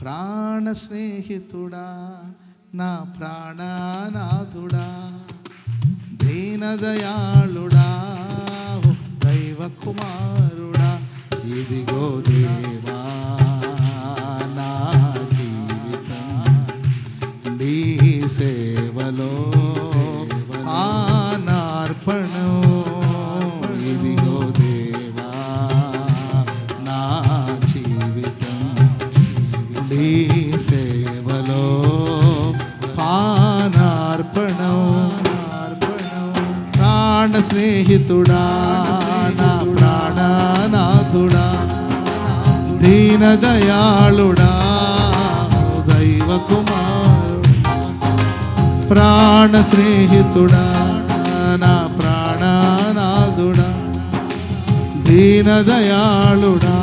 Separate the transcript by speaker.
Speaker 1: ప్రాణ స్నేహితుడా నా ప్రాణనాథుడా దీనదయాళుడా దైవ కుమారుడా ఇదిగో దేవా నా జీవితం నీ సేవలో నీ సేవలో పానార్పణం. ప్రాణ స్నేహితుడా నా ప్రాణనాథుడా దీనదయాళుడా దైవ కుమారుడు. ప్రాణ స్నేహితుడా నా ప్రాణనాథుడా దీనదయాళుడా